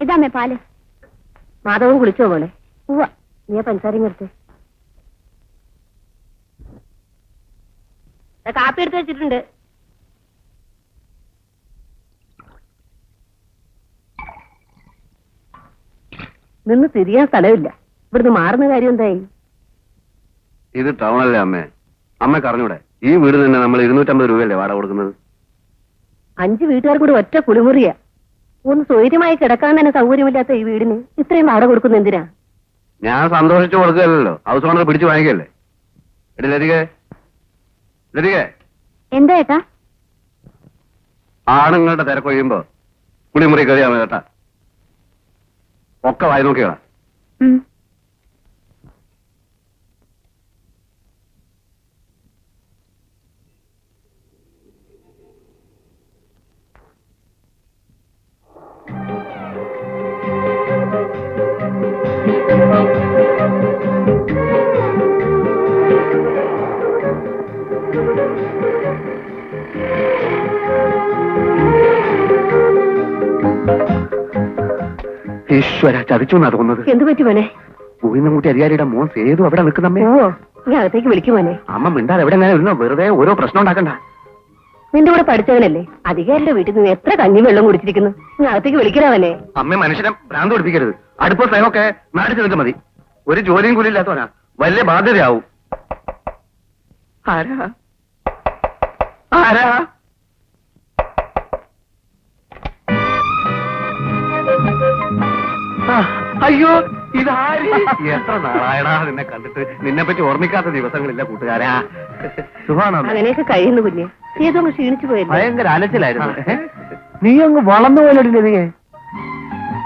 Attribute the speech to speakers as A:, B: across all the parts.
A: ഇതാമേ പാൽ.
B: മാധവൻ കുളിച്ചോ മോളെ?
A: ഉവ്വ.
B: നീ പഞ്ചാരി പഞ്ചസാരയും എടുത്ത്. കാപ്പി എടുത്ത് വെച്ചിട്ടുണ്ട്. നിന്ന് തിരിയാൻ സ്ഥലമില്ല. ഇവിടുന്ന് മാറുന്ന കാര്യം എന്തായി?
C: ഇത് ടൗണല്ലേ അമ്മേ. അമ്മ അറിഞ്ഞൂടെ ഈ വീട് തന്നെ നമ്മൾ ഇരുന്നൂറ്റമ്പത് രൂപയല്ലേ വാടക കൊടുക്കുന്നത്?
B: അഞ്ച് വീട്ടുകാർ കൂടി ഒറ്റ കുളിമുറിയാ. ഒന്ന് സ്വൈര്യമായി കിടക്കാൻ തന്നെ സൗകര്യമില്ലാത്ത ഈ വീടിന് ഇത്രയും വാടക കൊടുക്കുന്ന എന്തിനാ?
C: ഞാൻ സന്തോഷിച്ചു കൊടുക്കുകയല്ലോ ഹൗസ് ഓണർ പിടിച്ചു വാങ്ങിക്കല്ലേ? എടി ലതികെ. ലതികെ.
A: എന്താ ഏട്ടാ?
C: ആണുങ്ങളുടെ തിരക്കൊഴിയുമ്പോ കുളിമുറി കയറിയാ മതി കേട്ടാ ഒക്കെ വായി നോക്കിയാ
A: ഉം.
C: ചതിച്ചു എന്നാ തോന്നുന്നത്?
B: എന്ത് പറ്റി മോനെ?
C: ഊയിന്നൂട്ടി അധികാരിയുടെ മോൻ സേതു അവിടെ നിൽക്കുന്നമ്മേ
B: ഓ നീ അകത്തേക്ക് വിളിക്കും മോനെ.
C: അമ്മ മിണ്ടാതെ എവിടെ ഞാൻ ഇരുന്നോ? വെറുതെ ഓരോ പ്രശ്നം ഉണ്ടാക്കണ്ട.
B: നിന്റെ കൂടെ പഠിച്ചവനല്ലേ? അധികാരിയുടെ വീട്ടിൽ നിന്ന് എത്ര കഞ്ഞി വെള്ളം കുടിച്ചിരിക്കുന്നു? നീ അകത്തേക്ക് വിളിക്കണവനെ
C: അമ്മ മനുഷ്യനെ ഭ്രാന്ത് പിടിപ്പിക്കരുത്. അടുപ്പ സ്നേഹമൊക്കെ നാട്ടിൽ ചെന്നിട്ട് മതി. ഒരു ജോലിയും കൂലി ഇല്ലാത്തവനാ. വലിയ ബാധ്യതയാവും. ആരാ? ആരാ? അയ്യോ ഇതാര്? എത്ര നാളായടാ നിന്നെ കണ്ടിട്ട്. നിന്നെ പറ്റി ഓർമ്മിക്കാത്ത ദിവസങ്ങളില്ല കൂട്ടുകാരാ. സുഖാണോ?
B: അങ്ങനെയൊക്കെ കഴിയുന്നു കുഞ്ഞ്. ഏതോ അങ്ങ് ക്ഷീണിച്ചു പോയല്ലേ?
C: ഭയങ്കര അലച്ചിലായിരുന്നു. നീ അങ്ങ് വളർന്നു പോലടില്ലേ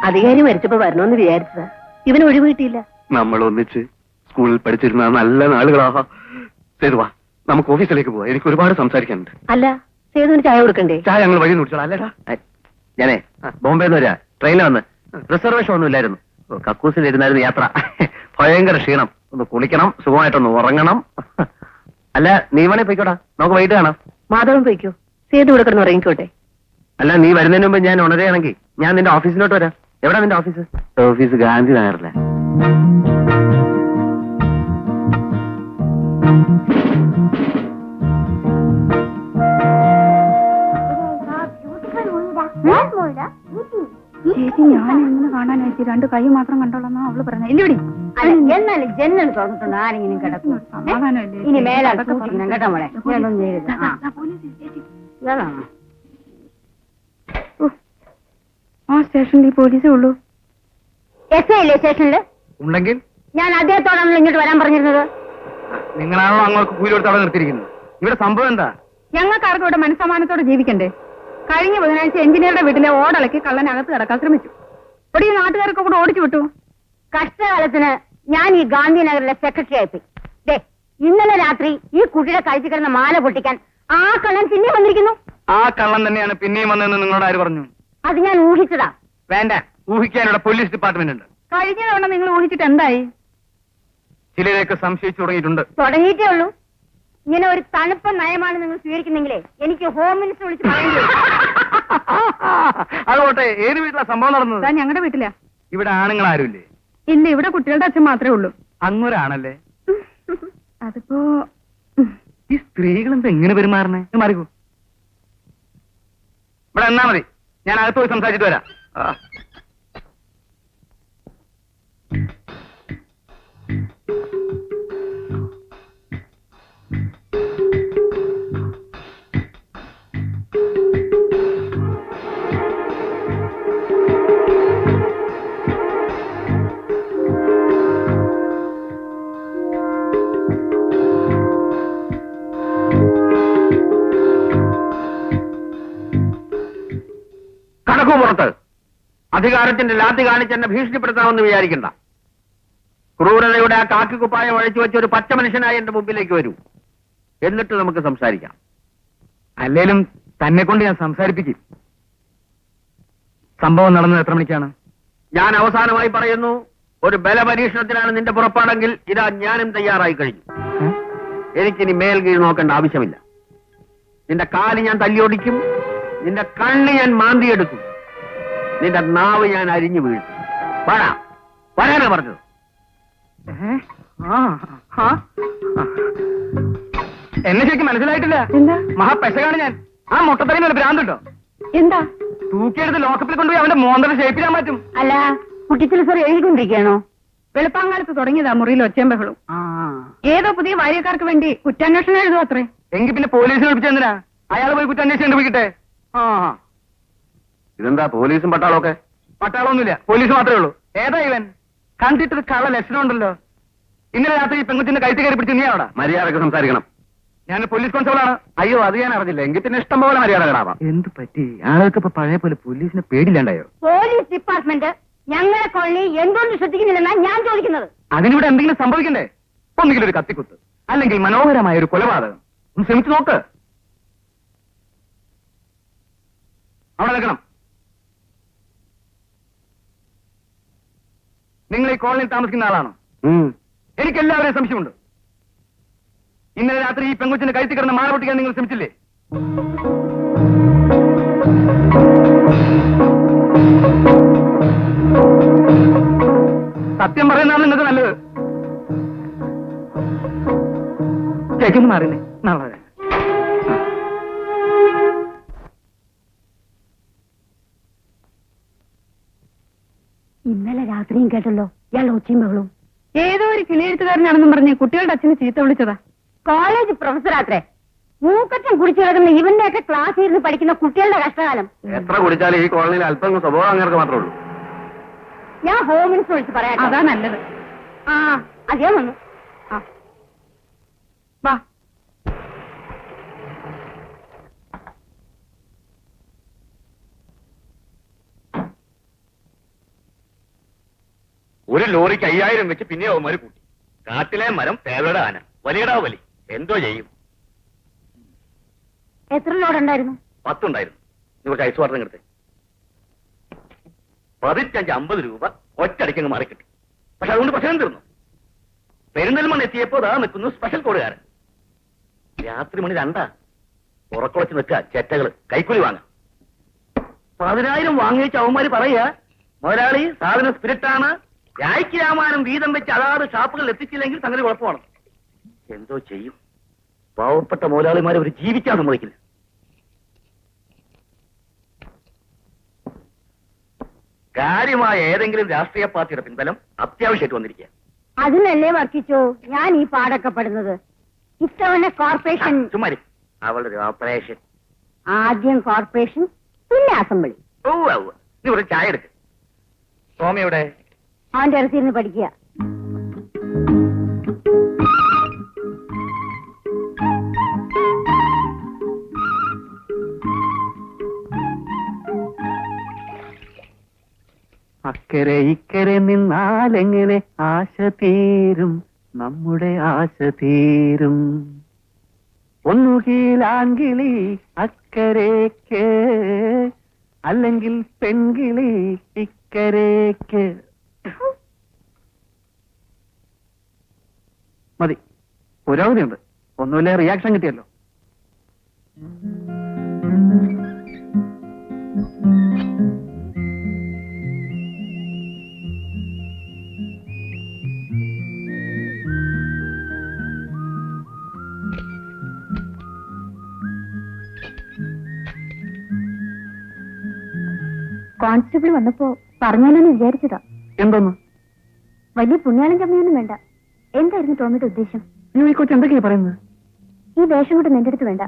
B: അധികാരി മരിച്ചപ്പോ വരണമെന്ന് വിചാരിച്ചതാ. ഇവന് ഒഴിവ് കിട്ടിയില്ല.
C: നമ്മൾ ഒന്നിച്ച് സ്കൂളിൽ പഠിച്ചിരുന്ന നല്ല നാളുകളാ. സേതുവാ നമുക്ക് ഓഫീസിലേക്ക് പോവാ. എനിക്ക് ഒരുപാട് സംസാരിക്കാനുണ്ട്.
B: അല്ല സേതുവിന് ചായ കൊടുക്കണ്ടേ?
C: ചായ ഞങ്ങൾ വഴി നോടിച്ചോളാം അല്ലേടാ? ഞാനേ ബോംബെ വരാ. ട്രെയിനിൽ വന്ന്. റിസർവേഷൻ ഒന്നും ഇല്ലായിരുന്നു കക്കൂസിൽ ഇരുന്നായിരുന്നു യാത്ര. ഭയങ്കര ക്ഷീണം. ഒന്ന് കുളിക്കണം സുഖമായിട്ടൊന്ന് ഉറങ്ങണം. അല്ല നീ വേണേ പോയിക്കോടാ. നമുക്ക് വൈകിട്ട് കാണാം.
B: മാധവൻ പോയിക്കോ? സേതു ഇവിടെ കിടന്ന് ഉറങ്ങിക്കോട്ടെ.
C: അല്ല നീ വരുന്നതിന് മുമ്പ് ഞാൻ ഉണരുകയാണെങ്കിൽ ഞാൻ നിന്റെ ഓഫീസിലോട്ട് വരാം. എവിടെ നിന്റെ ഓഫീസ്? ഓഫീസ് ഗാന്ധി നഗറിലെ
A: ചേച്ചി ഞാൻ എങ്ങനെ കാണാൻ ചേച്ചി രണ്ട് കൈ മാത്രം കണ്ടോളാം അവൾ പറഞ്ഞ ഇല്ലടി
D: എന്നാലും ജനൽ തുറന്നിട്ടുണ്ട് ആരെങ്കിലും കിടക്കും ഇനി മേലാൽ സൂക്ഷിക്കണം കേട്ടോ മോളെ. ഞാനൊന്നും ചെയ്യരുത്. ആ
A: സ്റ്റേഷനിൽ പോലീസേ ഉള്ളൂ.
D: എസ് ഐ അല്ലേ സ്റ്റേഷനിൽ?
C: ഉണ്ടെങ്കിൽ?
D: ഞാൻ അദ്ദേഹത്തോടാണല്ലോ ഇങ്ങോട്ട് വരാൻ പറഞ്ഞിരുന്നത്.
C: നിങ്ങളാണല്ലോ അങ്ങോട്ട് കൂലി കൊടുത്ത് അവിടെ നിർത്തിയിരിക്കുന്നത്? ഇവിടെ സംഭവം എന്താ?
A: ഞങ്ങൾക്കാർക്കും ഇവിടെ മനസ്സമാനത്തോടെ ജീവിക്കണ്ടേ? കഴിഞ്ഞ ബുധനാഴ്ച എഞ്ചിനീയറുടെ വീട്ടിലെ ഓടലക്കി കള്ളനകത്ത് കിടക്കാൻ ശ്രമിച്ചു. ഇവിടെ ഈ നാട്ടുകാരൊക്കെ കൂടെ ഓടിച്ചു വിട്ടു.
D: കഷ്ടകാലത്തിന് ഞാൻ ഈ ഗാന്ധിനഗറിലെ സെക്രട്ടറി ആയിപ്പോയി ദേ ഇന്നലെ രാത്രി ഈ കുട്ടിയുടെ കഴിച്ചു കിടന്ന മാല പൊട്ടിക്കാൻ ആ കള്ളൻ പിന്നെ വന്നിരിക്കുന്നു.
C: ആ കള്ളൻ തന്നെയാണ് പിന്നെയും വന്നതെന്ന് നിങ്ങളോട് ആര് പറഞ്ഞു?
D: അത് ഞാൻ ഊഹിച്ചതാ.
C: വേണ്ട ഊഹിക്കാനുള്ള പോലീസ് ഡിപ്പാർട്ട്മെന്റ് ഉണ്ട്.
A: കഴിഞ്ഞ തവണ നിങ്ങൾ ഊഹിച്ചിട്ട് എന്തായി?
C: ചിലരെയൊക്കെ സംശയിച്ചു തുടങ്ങിയിട്ടുണ്ട്.
D: തുടങ്ങിയിട്ടേ ഉള്ളൂ. ഇങ്ങനെ ഒരു തണുപ്പ നയമാണ് നിങ്ങൾ സ്വീകരിക്കുന്നെങ്കിലേ എനിക്ക് ഹോം മിനിസ്റ്റർ വിളിച്ച് പറയേണ്ടി
C: ഏത് വീട്ടിലാ സംഭവം നടന്നത്?
A: ഞങ്ങളുടെ വീട്ടിലാ.
C: ഇവിടെ ആണുങ്ങൾ ആരുമില്ലേ?
A: ഇല്ല ഇവിടെ കുട്ടികളുടെ അച്ഛൻ മാത്രമേ ഉള്ളൂ.
C: അങ്ങൊരാണല്ലേ?
A: അതിപ്പോ
C: ഈ സ്ത്രീകൾ എന്താ എങ്ങനെ പെരുമാറണേ മാറിക്കൂ. മാറിക്കോ ഇവിടെ എന്നാ മതി. ഞാൻ അകത്ത് പോയി സംസാരിച്ചിട്ട് വരാം. കടക്കു പുറത്ത്. അധികാരത്തിന്റെ ലാത്തി കാണിച്ച് എന്നെ ഭീഷണിപ്പെടുത്താമെന്ന് വിചാരിക്കണ്ട. ക്രൂരതയുടെ ആ കാക്കി കുപ്പായം അഴിച്ചു വെച്ച ഒരു പച്ച മനുഷ്യനായി എന്റെ മുമ്പിലേക്ക് വരൂ. എന്നിട്ട് നമുക്ക് സംസാരിക്കാം. അല്ലേലും തന്നെ കൊണ്ട് ഞാൻ സംസാരിപ്പിക്കും. സംഭവം നടന്നത് എത്ര മണിക്കാണ്? ഞാൻ അവസാനമായി പറയുന്നു ഒരു ബലപരീക്ഷണത്തിനാണ് നിന്റെ പുറപ്പാടെങ്കിൽ ഇതാ ഞാനും തയ്യാറായി കഴിഞ്ഞു. എനിക്കിനി മേൽ കീഴ് നോക്കേണ്ട ആവശ്യമില്ല. നിന്റെ കാൽ ഞാൻ തല്ലിയൊടിക്കും നിന്റെ കണ്ണ് ഞാൻ മാന്തിയെടുക്കും.
E: നിന്റെ നാവ് ഞാൻ അരിഞ്ഞു വീഴ്ത്തി. വരാ വരാനാ പറഞ്ഞത്.
F: എന്നെ ശരിക്കും മനസ്സിലായിട്ടില്ല.
A: എന്താ?
F: മഹാപെശകാണ് ഞാൻ. ആ മുട്ടത്തറിന് ഒരു ഭ്രാന്തുണ്ടോ?
A: എന്താ?
F: തൂക്കിയെടുത്ത് ലോക്കപ്പിൽ കൊണ്ടുപോയി അവന്റെ മോന്തയുടെ ഷേപ്പ് മാറ്റും പറ്റും.
D: അല്ല കുട്ടിച്ചിൽ സാർ എഴുതിക്കൊണ്ടിരിക്കുകയാണോ?
A: വെളുപ്പാങ്കാലത്ത് തുടങ്ങിയതാ മുറിയിൽ ഒച്ചയും ബഹളും. ഏതോ പുതിയ വാര്യക്കാർക്ക് വേണ്ടി കുറ്റാന്വേഷണം എഴുതും അത്രേ.
F: എങ്കിൽ പിന്നെ പോലീസിനെ വിളിച്ചാ അയാൾ പോയി കുറ്റാന്വേഷണം കണ്ടുപിടിക്കട്ടെ? ആ.
E: ഇതെന്താ പോലീസും പട്ടാളമൊക്കെ?
F: പട്ടാളമൊന്നുമില്ല പോലീസ് മാത്രമേ ഉള്ളൂ. ഏതാ ഇവൻ? കണ്ടിട്ടൊരു കള്ള ലക്ഷണം ഉണ്ടല്ലോ ഇന്നലെ രാത്രി ഈ പെൺകുച്ചിന്റെ കഴുത്ത് കയറി പിടിച്ച് നീ അവിടെ?
E: മര്യാദയ്ക്ക് സംസാരിക്കണം.
F: ഞാൻ പോലീസ് കോൺസ്റ്റബിൾ ആണ്
E: അയ്യോ അത് ഞാൻ അറിഞ്ഞില്ല. എങ്കിൽ പിന്നെ ഇഷ്ടം പോലെ മര്യാദ കടാവാം.
F: എന്ത് പറ്റി? ആൾക്ക് ഇപ്പൊ പഴയ പോലെ പോലീസിനെ പേടില്ലാണ്ടായോ
D: പോലീസ് ഡിപ്പാർട്ട്മെന്റ് ഞങ്ങളെ കൊള്ളി എന്തുകൊണ്ട് ശ്രദ്ധിക്കുന്നില്ലെന്നാ ഞാൻ ചോദിക്കുന്നത്.
F: അതിനിവിടെ എന്തെങ്കിലും സംഭവിക്കണ്ടേ? ഒന്നുകിൽ ഒരു കത്തിക്കുത്ത് അല്ലെങ്കിൽ മനോഹരമായ ഒരു കൊലപാതകം. ഒന്ന് ശ്രമിച്ചു നോക്ക്. അവിടെ നിൽക്കണം. നിങ്ങൾ ഈ കോളനിയിൽ താമസിക്കുന്ന ആളാണോ? എനിക്ക് എല്ലാവരെയും സംശയമുണ്ട്. ഇന്നലെ രാത്രി ഈ പെങ്കുച്ചിന്റെ കഴുത്തി കിടന്ന് മാല പൊട്ടിക്കാൻ നിങ്ങൾ ശ്രമിച്ചില്ലേ? സത്യം പറയുന്നതാണ് നിങ്ങൾക്ക് നല്ലത്. കേൾക്കുന്നു മാറിയേ നാളെ
D: രാത്രിയും കേട്ടല്ലോ? ഇയാൾ ഒച്ചയും ബഹളവും.
A: ഏതോ ഒരു കിളിയെഴുത്തുകാരനാണെന്നും പറഞ്ഞ് കുട്ടികളുടെ അച്ഛനെ ചീത്ത വിളിച്ചതാ.
D: കോളേജ് പ്രൊഫസറാത്രേ. മൂക്കറ്റം കുടിച്ചു കിടക്കുന്ന ഇവന്റെ ഒക്കെ ക്ലാസ് ഇരുന്ന് പഠിക്കുന്ന കുട്ടികളുടെ കഷ്ടകാലം.
E: എത്ര കുടിച്ചാലും ഈ കോളനിയിൽ അല്പം സ്വഭാവം അങ്ങനെ മാത്രമേ ഉള്ളൂ.
D: ഞാൻ ഹോം മിനിസ്റ്റർ വിളിച്ച് പറയാം
A: അതാ നല്ലത്.
D: ആ അതേ വന്നു.
A: ആ. വാ.
E: ഒരു ലോറിക്ക് അയ്യായിരം വെച്ച് പിന്നെ അവന്മാര് കൂട്ടി. കാട്ടിലെ മരം തേവയുടെ ആന. വലിയടാ വലി. എന്തോ ചെയ്യും?
D: എത്ര ലോഡ് ഉണ്ടായിരുന്നു
E: പത്തുണ്ടായിരുന്നു നിങ്ങൾക്ക് ഐസ് വാട്ടർ എടുത്ത്. പതിറ്റഞ്ച് അമ്പത് രൂപ ഒറ്റയടിക്കങ്ങ് മാറിക്കിട്ടി. പക്ഷെ അതുകൊണ്ട് പ്രശ്നം തീർന്നു. പെരുന്നൽമണ് എത്തിയപ്പോ അതാ നിൽക്കുന്നു സ്പെഷ്യൽ കോടുകാരൻ. രാത്രി മണി രണ്ടാ. ഉറക്കുളച്ച് നിൽക്കുക ചെറ്റകൾ. കൈക്കൂലി വാങ്ങാം. പതിനായിരം വാങ്ങിച്ച അവന്മാര് പറയാ മുതലാളി സാധനം സ്പിരിറ്റാണ് രായ്ക്ക് രാമാനം വീതം വെച്ച് അതാത് ഷാപ്പുകളിൽ എത്തിച്ചില്ലെങ്കിൽ സംഗതി കുഴപ്പമാണ്. എന്തോ ചെയ്യും? പാവപ്പെട്ട മുതലാളിമാരെ ഒരു ജീവിക്കാൻ സമ്മതിക്കില്ല കാര്യമായ ഏതെങ്കിലും രാഷ്ട്രീയ പാർട്ടിയുടെ പിൻബലം അത്യാവശ്യമായിട്ട് വന്നിരിക്കുക
D: അതിനല്ലേ വർക്കിച്ചോ ഞാൻ ഈ പാടൊക്കെ പെടുന്നത്. ഇത്തവണ കോർപ്പറേഷൻ
E: ചുമ്മാരി അവളുടെ ഒരു ഓപ്പറേഷൻ
D: ആദ്യം കോർപ്പറേഷൻ പിന്നെ അസംബ്ലി
E: ഓ ഔ നീ ഒരു ചായ എടുക്ക്.
F: സ്വാമിയുടെ
D: അവന്റെ ഇറച്ചിരുന്ന് പഠിക്കുക.
F: അക്കരെ ഇക്കരെ നിന്നാലെങ്ങനെ ആശ തീരും? നമ്മുടെ ആശ തീരും. ഒന്നുകിൽ ആൺകിളി അക്കരേക്ക് അല്ലെങ്കിൽ പെൺകിളി ഇക്കരേക്ക്. മതി. പുരോഗതിയുണ്ട്. ഒന്നുമില്ല റിയാക്ഷൻ കിട്ടിയല്ലോ.
G: കോൺസ്റ്റബിൾ വന്നപ്പോ പറഞ്ഞാലെന്ന് വിചാരിച്ചതാ.
F: എന്തോന്ന്?
G: വലിയ പുണ്യാളം ചമ്മയൊന്നും വേണ്ട. എന്തായിരുന്നു ടോമിയുടെ ഉദ്ദേശം?
F: അയ്യോ ഈ കൊച്ചു എന്തൊക്കെയാ പറയുന്നത്?
G: ഈ വേഷം കൊണ്ട് നിന്റെ അടുത്ത് വേണ്ട.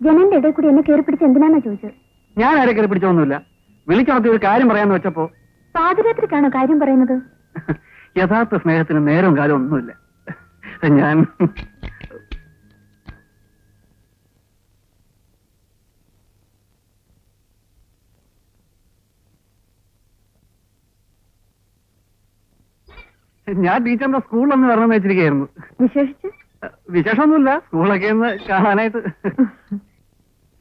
G: ജനന്റെ ഇടയിൽ കൂടി എന്നെ കയറി പിടിച്ച് എന്തിനാന്നാ ചോദിച്ചത്?
F: ഞാൻ ആരെ കയറി പിടിച്ചൊന്നുമില്ല. വിളിച്ചുണർത്തി ഒരു കാര്യം പറയാന്ന് വെച്ചപ്പോ
G: പാതിരാത്രിക്കാണോ കാര്യം പറയുന്നത്?
F: യഥാർത്ഥ സ്നേഹത്തിന് നേരവും കാലം ഒന്നുമില്ല. ഞാൻ ഞാൻ ടീച്ചറിന്റെ സ്കൂളിലൊന്ന് എന്ന് വെച്ചിരിക്കുന്നു
G: വിശേഷിച്ച്?
F: വിശേഷമൊന്നുമില്ല. സ്കൂളൊക്കെ ഒന്ന് കാണാനായിട്ട്.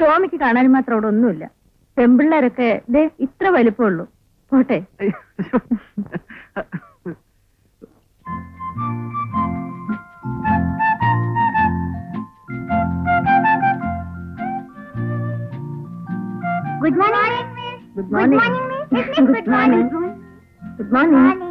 G: ടോമിക്ക് കാണാൻ മാത്രം അവിടെ ഒന്നുമില്ല. പെമ്പിള്ളേരൊക്കെ ദേ ഇത്ര വലിപ്പമുള്ളൂ. പോട്ടെ. Good morning good morning
B: good morning good morning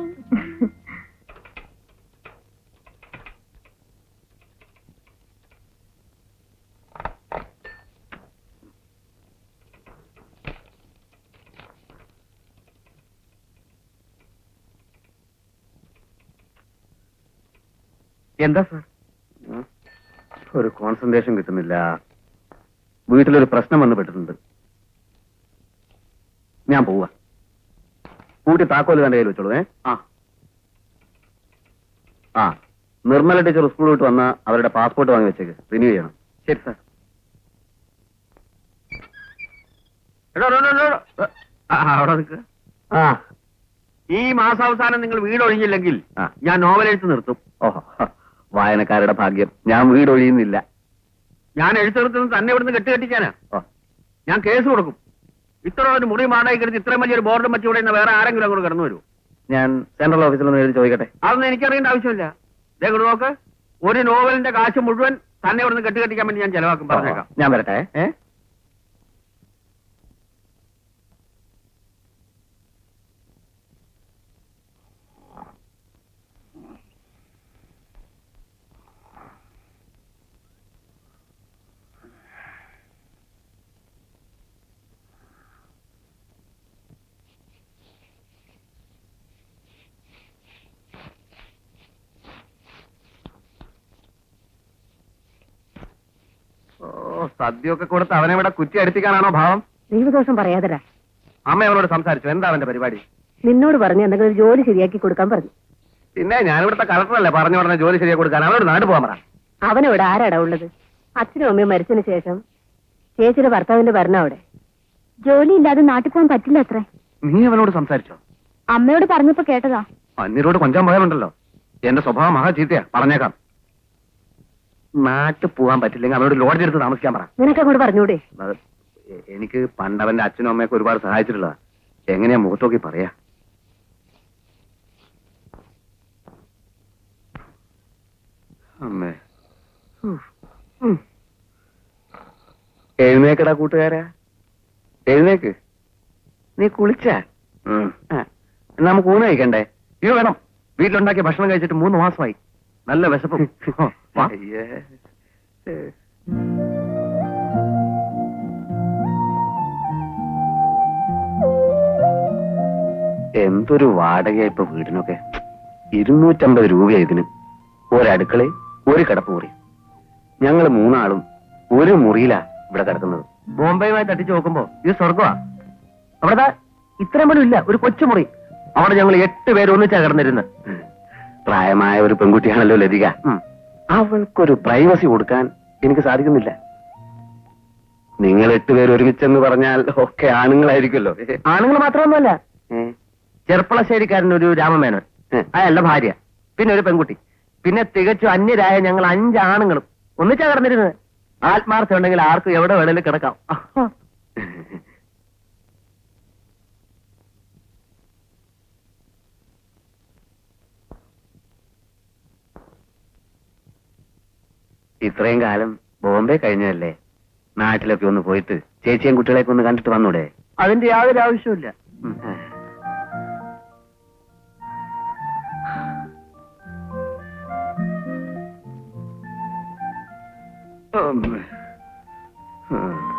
F: എന്താ സാർ?
C: ഒരു കോൺസെൻട്രേഷൻ കിട്ടുന്നില്ല. വീട്ടിലൊരു പ്രശ്നം വന്ന് പെട്ടിട്ടുണ്ട്. ഞാൻ പോവാ. കൂട്ടി താക്കോൽ തന്റെ കയ്യിൽ വെച്ചോളൂ ഏ? ആ. ആ. നിർമ്മല ടീച്ചർ സ്കൂൾ വിട്ട് വന്ന അവരുടെ പാസ്പോർട്ട് വാങ്ങി വെച്ചേക്ക്. റിന്യൂ ചെയ്യണം.
F: ശരി സാർ.
C: അവിടെ. ആ. ഈ മാസാവസാനം നിങ്ങൾ വീട് ഒഴിഞ്ഞില്ലെങ്കിൽ ഞാൻ നോവൽ എഴുത്ത് നിർത്തും. ഓഹോ. വായനക്കാരുടെ ഭാഗ്യം. ഞാൻ വീട് ഒഴിയുന്നില്ല. ഞാൻ എഴുത്ത് നിർത്തുന്നത് തന്നെ ഇവിടുന്ന് കെട്ടുകെട്ടിക്കാനാ ഞാൻ കേസ് കൊടുക്കും. ഇത്ര ഒരു മുറി മാടായി കിടന്ന് ഇത്രയും വലിയൊരു ബോർഡും വെച്ച് ഇവിടെ വേറെ ആരെങ്കിലും അങ്ങോട്ട് കടന്നു വരൂ ഞാൻ സെൻട്രൽ ഓഫീസിൽ ഒന്ന് എഴുതി ചോദിക്കട്ടെ. അതൊന്നും എനിക്കറിയേണ്ട ആവശ്യമില്ല. ഇങ്ങോട്ട് നോക്ക്. ഒരു നോവലിന്റെ കാശ് മുഴുവൻ തന്നെ ഇവിടുന്ന് കെട്ടുകെട്ടിക്കാൻ വേണ്ടി ഞാൻ ചെലവാക്കും. പറഞ്ഞേക്കാം. ഞാൻ വരട്ടെ. ഏ ഓ സദ്യയൊക്കെ കൊടുത്ത് അവനെ ഇവിടെ കുറ്റി അടുപ്പിക്കാനാണോ ഭാവം?
B: ദൈവദോഷം പറയാതരാ
C: അമ്മ അവനോട് സംസാരിച്ചു. എന്താ അവന്റെ പരിപാടി?
B: നിന്നോട് പറഞ്ഞു എന്തെങ്കിലും ജോലി ശരിയാക്കി കൊടുക്കാൻ പറഞ്ഞു.
C: പിന്നെ ഞാൻ ഇവിടുത്തെ കളക്ടറല്ലേ പറഞ്ഞ ഉടനെ ജോലി ശരിയാക്കി കൊടുക്കാൻ? അവനോട് നാട് പോകാൻ പറ.
B: അവനോട് ആരാടാ ഉള്ളത്? അച്ഛനും അമ്മയും മരിച്ചതിന് ശേഷം ചേച്ചിയുടെ ഭർത്താവിന്റെ ഭരണം അവിടെ.
D: ജോലി ഇല്ലാതെ നാട്ടിൽ പോകാൻ പറ്റില്ല അത്രേ.
C: നീ അവനോട് സംസാരിച്ചോ?
D: അമ്മയോട് പറഞ്ഞപ്പോ കേട്ടതാ.
C: അന്യരോട് കൊഞ്ചാൻ പോയാലുണ്ടല്ലോ. എന്റെ സ്വഭാവം മഹാ ചീത്തയാ. പറഞ്ഞേക്കാം. നാട്ടിൽ പോവാൻ പറ്റില്ലെങ്കിൽ അവനോട് ലോഡ്ജ് എടുത്ത് താമസിക്കാൻ പറ.
B: നിനക്ക് അങ്ങോട്ട് പറഞ്ഞൂടെ?
C: അത് എ- എനിക്ക് പണ്ടവന്റെ അച്ഛനും അമ്മയൊക്കെ ഒരുപാട് സഹായിച്ചിട്ടുള്ളതാ. എങ്ങനെയാ മുഖത്തോക്കി പറയാ? അമ്മേ. ഉം. എഴുന്നേക്കടാ കൂട്ടുകാരാ. എഴുന്നേക്ക്. നീ കുളിച്ചാ? നമുക്ക് ഊണ് കഴിക്കണ്ടേ? ഇത് വേണം. വീട്ടിലുണ്ടാക്കിയ ഭക്ഷണം കഴിച്ചിട്ട് മൂന്ന് മാസമായി. നല്ല വിശപ്പ്. എന്തൊരു വാടകയാ ഇപ്പൊ വീടിനൊക്കെ? ഇരുന്നൂറ്റമ്പത് രൂപയാ ഇതിന്. ഒരടുക്കളെ ഒരു കിടപ്പുമുറി ഞങ്ങൾ മൂന്നാളും ഒരു മുറിയിലാ ഇവിടെ കിടക്കുന്നത്. ബോംബെയുമായി തട്ടിച്ചു നോക്കുമ്പോ ഇത് സ്വർഗമാ അവിടെ ഇത്രയും പോലും ഇല്ല ഒരു കൊച്ചുമുറി. അവിടെ ഞങ്ങൾ എട്ട് പേര് ഒന്നിച്ചാ കിടന്നിരുന്ന്. പ്രായമായ ഒരു പെൺകുട്ടിയാണല്ലോ ലതിക. അവൾക്കൊരു പ്രൈവസി കൊടുക്കാൻ എനിക്ക് സാധിക്കുന്നില്ല. നിങ്ങൾ എട്ടുപേര് ഒരുമിച്ചെന്ന് പറഞ്ഞാൽ ഒക്കെ ആണുങ്ങളായിരിക്കുമല്ലോ. ആണുങ്ങൾ മാത്രമൊന്നുമല്ല. ചെർപ്പളശ്ശേരിക്കാരൻ ഒരു രാമമേനോൻ. അയാളുടെ ഭാര്യ. പിന്നെ ഒരു പെൺകുട്ടി. പിന്നെ തികച്ചും അന്യരായ ഞങ്ങൾ അഞ്ച് ആണുങ്ങളും ഒന്നിച്ചാ കിടന്നിരുന്നത്? ആത്മാർത്ഥം ഉണ്ടെങ്കിൽ ആർക്കും എവിടെ വേണേലും കിടക്കാം. ഇത്രയും കാലം ബോംബെ കഴിഞ്ഞതല്ലേ നാട്ടിലൊക്കെ ഒന്ന് പോയിട്ട് ചേച്ചിയും കുട്ടികളെയൊക്കെ ഒന്ന് കണ്ടിട്ട് വന്നൂടെ അതിന്റെ യാതൊരു ആവശ്യമില്ല. ഉം.